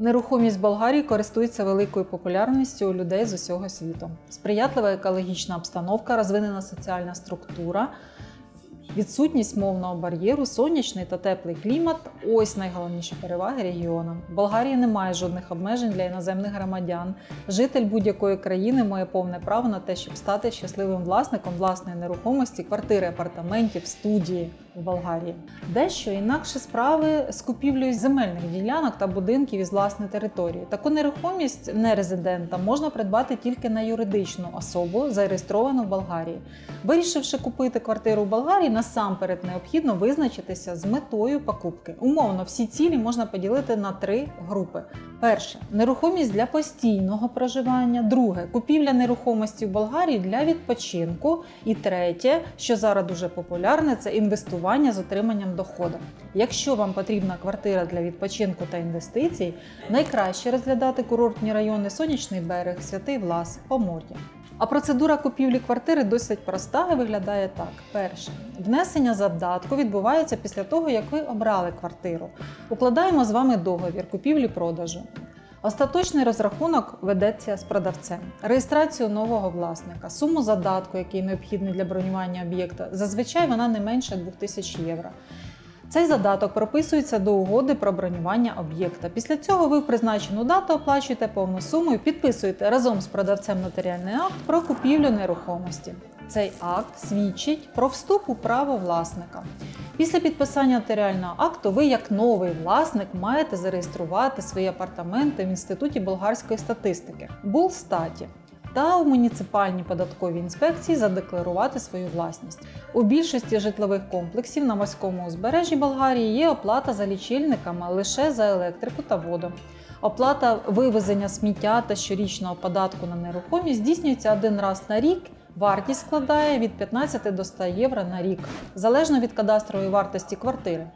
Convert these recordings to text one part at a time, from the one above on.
Нерухомість Болгарії користується великою популярністю у людей з усього світу. Сприятлива екологічна обстановка, розвинена соціальна структура, відсутність мовного бар'єру, сонячний та теплий клімат ось найголовніші переваги регіону. В Болгарії немає жодних обмежень для іноземних громадян. Житель будь-якої країни має повне право на те, щоб стати щасливим власником власної нерухомості, квартири, апартаментів, студії в Болгарії. Дещо інакше справи з купівлею земельних ділянок та будинків із власної території. Таку нерухомість нерезидента можна придбати тільки на юридичну особу, зареєстровану в Болгарії. Вирішивши купити квартиру в Болгарії, насамперед необхідно визначитися з метою покупки. Умовно, всі цілі можна поділити на три групи. Перше нерухомість для постійного проживання. Друге купівля нерухомості в Болгарії для відпочинку. І третє, що зараз дуже популярне, це інвестування з отриманням доходу. Якщо вам потрібна квартира для відпочинку та інвестицій, найкраще розглядати курортні райони Сонячний берег, Святий Влас, Помор'я. А процедура купівлі квартири досить проста і виглядає так: перше, внесення задатку відбувається після того, як ви обрали квартиру. Укладаємо з вами договір купівлі-продажу. Остаточний розрахунок ведеться з продавцем, реєстрацію нового власника, суму задатку, який необхідний для бронювання об'єкта. Зазвичай вона не менше 2000 євро. Цей задаток прописується до угоди про бронювання об'єкта. Після цього ви в призначену дату оплачуєте повну суму і підписуєте разом з продавцем нотаріальний акт про купівлю нерухомості. Цей акт свідчить про вступ у право власника. Після підписання нотаріального акту ви, як новий власник, маєте зареєструвати свої апартаменти в інституті болгарської статистики Булстаті та у муніципальній податковій інспекції задекларувати свою власність. У більшості житлових комплексів на морському узбережжі Болгарії є оплата за лічильниками лише за електрику та воду. Оплата вивезення сміття та щорічного податку на нерухомість здійснюється один раз на рік. Вартість складає від 15 до 100 євро на рік, залежно від кадастрової вартості квартири.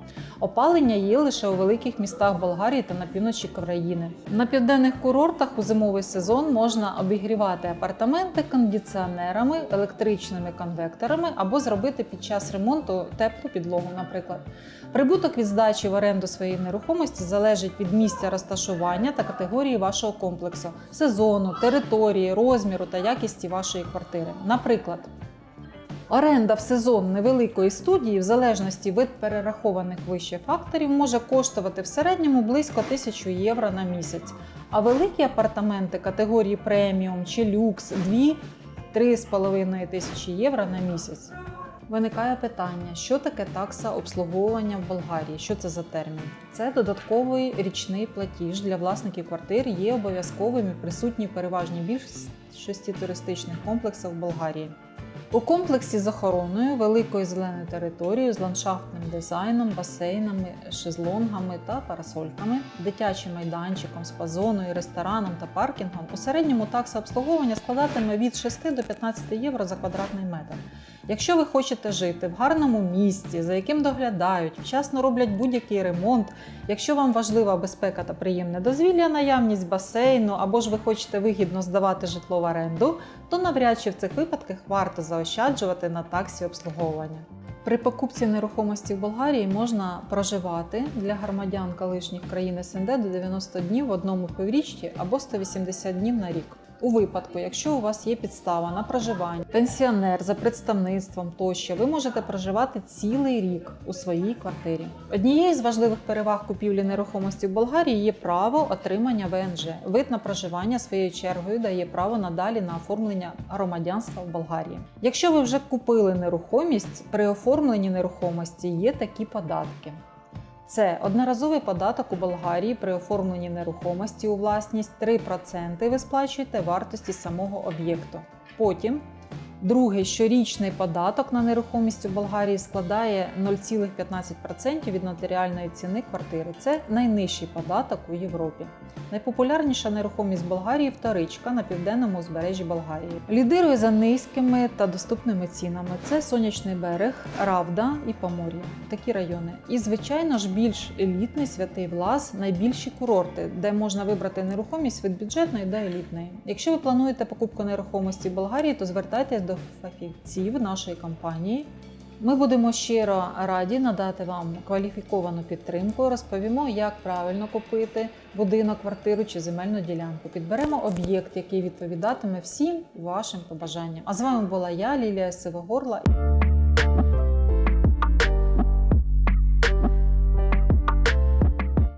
Опалення є лише у великих містах Болгарії та на півночі країни. На південних курортах у зимовий сезон можна обігрівати апартаменти кондиціонерами, електричними конвекторами або зробити під час ремонту теплу підлогу, наприклад. Прибуток від здачі в оренду своєї нерухомості залежить від місця розташування та категорії вашого комплексу, сезону, території, розміру та якісті вашої квартири. Наприклад, оренда в сезон невеликої студії, в залежності від перерахованих вище факторів, може коштувати в середньому близько 1000 євро на місяць. А великі апартаменти категорії преміум чи люкс 2-3,5 тисячі євро на місяць. Виникає питання, що таке такса обслуговування в Болгарії? Що це за термін? Це додатковий річний платіж для власників квартир, є обов'язковим і присутній переважній більшості туристичних комплексів в Болгарії. У комплексі з охороною, великою зеленою територією, з ландшафтним дизайном, басейнами, шезлонгами та парасольками, дитячим майданчиком, спа-зоною, рестораном та паркінгом у середньому такса обслуговування складатиме від 6 до 15 євро за квадратний метр. Якщо ви хочете жити в гарному місці, за яким доглядають, вчасно роблять будь-який ремонт, якщо вам важлива безпека та приємне дозвілля, наявність басейну або ж ви хочете вигідно здавати житло в оренду, то навряд чи в цих випадках варто заощаджувати на таксі обслуговування. При покупці нерухомості в Болгарії можна проживати для громадян колишніх країн СНД до 90 днів в одному півріччі або 180 днів на рік. У випадку, якщо у вас є підстава на проживання, пенсіонер за представництвом тощо, ви можете проживати цілий рік у своїй квартирі. Однією з важливих переваг купівлі нерухомості в Болгарії є право отримання ВНЖ. Вид на проживання своєю чергою дає право надалі на оформлення громадянства в Болгарії. Якщо ви вже купили нерухомість, при оформленні нерухомості є такі податки. Це одноразовий податок у Болгарії при оформленні нерухомості у власність 3% ви сплачуєте вартості самого об'єкту. Потім другий щорічний податок на нерухомість у Болгарії складає 0,15% від нотаріальної ціни квартири. Це найнижчий податок у Європі. Найпопулярніша нерухомість Болгарії вторичка на південному узбережжі Болгарії. Лідирує за низькими та доступними цінами. Це сонячний берег, Равда і Помор'я. Такі райони. І, звичайно ж, більш елітний святий Влас, найбільші курорти, де можна вибрати нерухомість від бюджетної до елітної. Якщо ви плануєте покупку нерухомості в Болгарії, то звертайтесь до фахівців нашої компанії. Ми будемо щиро раді надати вам кваліфіковану підтримку. Розповімо, як правильно купити будинок, квартиру чи земельну ділянку. Підберемо об'єкт, який відповідатиме всім вашим побажанням. А з вами була я, Лілія Сивогорла.